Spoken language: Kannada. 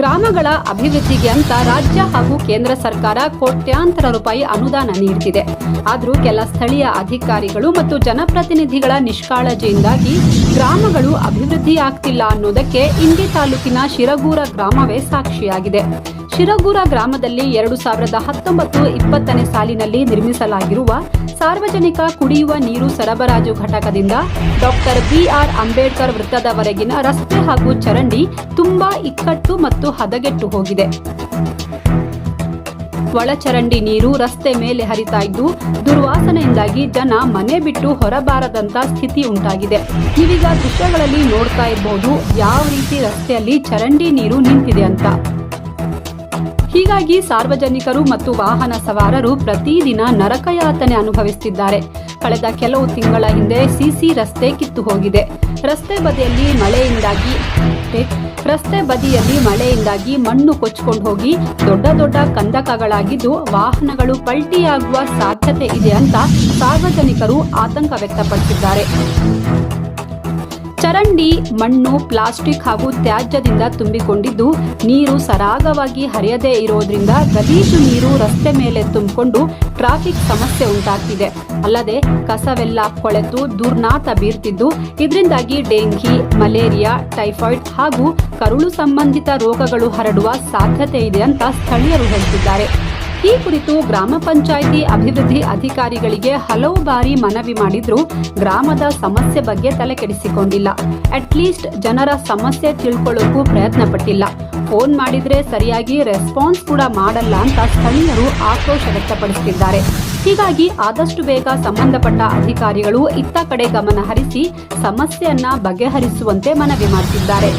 ಗ್ರಾಮಗಳ ಅಭಿವೃದ್ಧಿಗೆ ಅಂತ ರಾಜ್ಯ ಹಾಗೂ ಕೇಂದ್ರ ಸರ್ಕಾರ ಕೋಟ್ಯಾಂತರ ರೂಪಾಯಿ ಅನುದಾನ ನೀಡುತ್ತಿದೆ ಆದರೂ ಕೆಲ ಸ್ಥಳೀಯ ಅಧಿಕಾರಿಗಳು ಮತ್ತು ಜನಪ್ರತಿನಿಧಿಗಳ ನಿಷ್ಕಾಳಜಿಯಿಂದಾಗಿ ಗ್ರಾಮಗಳು ಅಭಿವೃದ್ಧಿ ಆಗ್ತಿಲ್ಲ ಅನ್ನೋದಕ್ಕೆ ಇಂಡಿ ತಾಲೂಕಿನ ಶಿರಗೂರ ಗ್ರಾಮವೇ ಸಾಕ್ಷಿಯಾಗಿದೆ. ಶಿರಗೂರ ಗ್ರಾಮದಲ್ಲಿ ಎರಡು ಸಾವಿರದ ಹತ್ತೊಂಬತ್ತು ಇಪ್ಪತ್ತನೇ ಸಾಲಿನಲ್ಲಿ ನಿರ್ಮಿಸಲಾಗಿರುವ ಸಾರ್ವಜನಿಕ ಕುಡಿಯುವ ನೀರು ಸರಬರಾಜು ಘಟಕದಿಂದ ಡಾಕ್ಟರ್ ಬಿಆರ್ ಅಂಬೇಡ್ಕರ್ ವೃತ್ತದವರೆಗಿನ ರಸ್ತೆ ಹಾಗೂ ಚರಂಡಿ ತುಂಬಾ ಇಕ್ಕಟ್ಟು ಮತ್ತು ಹದಗೆಟ್ಟು ಹೋಗಿದೆ. ಒಳಚರಂಡಿ ನೀರು ರಸ್ತೆ ಮೇಲೆ ಹರಿತಾ ಇದ್ದು, ದುರ್ವಾಸನೆಯಿಂದಾಗಿ ಜನ ಮನೆ ಬಿಟ್ಟು ಹೊರಬಾರದಂತ ಸ್ಥಿತಿ ಉಂಟಾಗಿದೆ. ಇವೀಗ ದೃಶ್ಯಗಳಲ್ಲಿ ನೋಡ್ತಾ ಇರಬಹುದು ಯಾವ ರೀತಿ ರಸ್ತೆಯಲ್ಲಿ ಚರಂಡಿ ನೀರು ನಿಂತಿದೆ ಅಂತ. ಹೀಗಾಗಿ ಸಾರ್ವಜನಿಕರು ಮತ್ತು ವಾಹನ ಸವಾರರು ಪ್ರತಿದಿನ ನರಕಯಾತನೆ ಅನುಭವಿಸುತ್ತಿದ್ದಾರೆ ಕಳೆದ ಕೆಲವು ತಿಂಗಳ ಹಿಂದೆ ಸಿಸಿ ರಸ್ತೆ ಕಿತ್ತು ಹೋಗಿದೆ. ರಸ್ತೆ ಬದಿಯಲ್ಲಿ ಮಳೆಯಿಂದಾಗಿ ರಸ್ತೆ ಬದಿಯಲ್ಲಿ ಮಳೆಯಿಂದಾಗಿ ಮಣ್ಣು ಕೊಚ್ಕೊಂಡು ಹೋಗಿ ದೊಡ್ಡ ದೊಡ್ಡ ಕಂದಕಗಳಾಗಿದ್ದು ವಾಹನಗಳು ಪಲ್ಟಿಯಾಗುವ ಸಾಧ್ಯತೆ ಇದೆ ಅಂತ ಸಾರ್ವಜನಿಕರು ಆತಂಕ ವ್ಯಕ್ತಪಡಿಸಿದ್ದಾರೆ. ಚರಂಡಿ, ಮಣ್ಣು, ಪ್ಲಾಸ್ಟಿಕ್ ಹಾಗೂ ತ್ಯಾಜ್ಯದಿಂದ ತುಂಬಿಕೊಂಡಿದ್ದು, ನೀರು ಸರಾಗವಾಗಿ ಹರಿಯದೇ ಇರೋದ್ರಿಂದ ಗಲೀಜು ನೀರು ರಸ್ತೆ ಮೇಲೆ ತುಂಬಿಕೊಂಡು ಟ್ರಾಫಿಕ್ ಸಮಸ್ಯೆ ಉಂಟಾಗ್ತಿದೆ. ಅಲ್ಲದೆ ಕಸವೆಲ್ಲ ಕೊಳೆತು, ದುರ್ನಾತ ಬೀರ್ತಿದ್ದು. ಇದರಿಂದಾಗಿ ಡೆಂಘಿ, ಮಲೇರಿಯಾ, ಟೈಫಾಯ್ಡ್ ಹಾಗೂ ಕರುಳು ಸಂಬಂಧಿತ ರೋಗಗಳು ಹರಡುವ ಸಾಧ್ಯತೆ ಇದೆ ಅಂತ ಸ್ಥಳೀಯರು ಹೇಳ್ತಿದ್ದಾರೆ. ಈ ಕುರಿತು ಗ್ರಾಮ ಪಂಚಾಯಿತಿ ಅಭಿವೃದ್ಧಿ ಅಧಿಕಾರಿಗಳಿಗೆ ಹಲವು ಬಾರಿ ಮನವಿ ಮಾಡಿದ್ರು ಗ್ರಾಮದ ಸಮಸ್ಯೆ ಬಗ್ಗೆ ತಲೆ ಕೆಡಿಸಿಕೊಂಡಿಲ್ಲ. ಅಟ್ಲೀಸ್ಟ್ ಜನರ ಸಮಸ್ಯೆ ತಿಳ್ಕೊಳ್ಳೋಕ್ಕೂ ಪ್ರಯತ್ನ ಪಟ್ಟಿಲ್ಲ ಫೋನ್ ಮಾಡಿದ್ರೆ ಸರಿಯಾಗಿ ರೆಸ್ಪಾನ್ಸ್ ಕೂಡ ಮಾಡಲ್ಲ ಅಂತ ಸ್ಥಳೀಯರು ಆಕ್ರೋಶ ವ್ಯಕ್ತಪಡಿಸುತ್ತಿದ್ದಾರೆ ಹೀಗಾಗಿ ಆದಷ್ಟು ಬೇಗ ಸಂಬಂಧಪಟ್ಟ ಅಧಿಕಾರಿಗಳು ಇತ್ತ ಕಡೆ ಗಮನ ಹರಿಸಿ ಸಮಸ್ಯೆಯನ್ನ ಬಗೆಹರಿಸುವಂತೆ ಮನವಿ ಮಾಡುತ್ತಿದ್ದಾರೆ